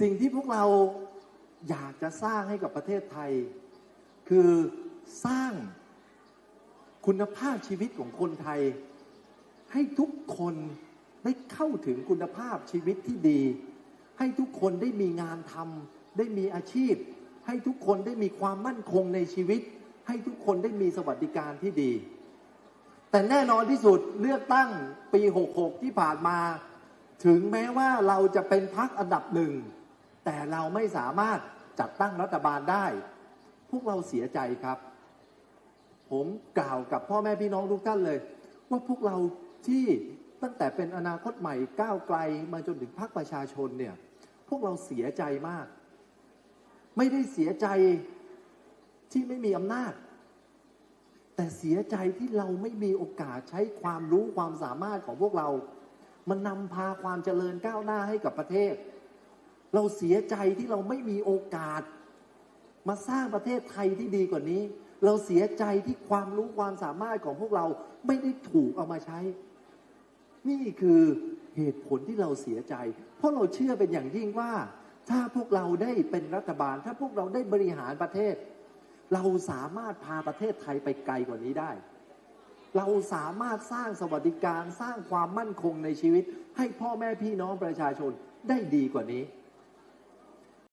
สิ่งที่พวกเราอยากจะสร้างให้กับประเทศไทย คือสร้างคุณภาพชีวิตของคนไทย ให้ทุกคนได้เข้าถึงคุณภาพชีวิตที่ดี ให้ทุกคนได้มีงานทำได้มีอาชีพ ให้ทุกคนได้มีความมั่นคงในชีวิต ให้ทุกคนได้มีสวัสดิการที่ดี แต่แน่นอนที่สุดเลือกตั้งปี 66 ที่ผ่านมา ถึงแม้ว่าเราจะเป็นพักอันดับหนึ่ง แต่เราไม่สามารถจัดตั้งรัฐบาลได้ พวกเราเสียใจครับ ผมกล่าวกับพ่อแม่พี่น้องทุกท่านเลย ว่าพวกเราที่ตั้งแต่เป็นอนาคตใหม่ก้าวไกลมาจนถึงพรรคประชาชนเนี่ย พวกเราเสียใจมาก ไม่ได้เสียใจที่ไม่มีอำนาจ แต่เสียใจที่เราไม่มีโอกาสใช้ความรู้ความสามารถของพวกเรา มันนำพาความเจริญก้าวหน้าให้กับประเทศ เราเสียใจที่เราไม่มีโอกาส มาสร้างประเทศไทยที่ดีกว่านี้ เราเสียใจที่ความรู้ความสามารถของพวกเราไม่ได้ถูกเอามาใช้ นี่คือเหตุผลที่เราเสียใจ เพราะเราเชื่อเป็นอย่างยิ่งว่า ถ้าพวกเราได้เป็นรัฐบาล ถ้าพวกเราได้บริหารประเทศ เราสามารถพาประเทศไทยไปไกลกว่านี้ได้ เราสามารถสร้างสวัสดิการสร้างความมั่นคงในชีวิต ให้พ่อแม่พี่น้องประชาชนได้ดีกว่านี้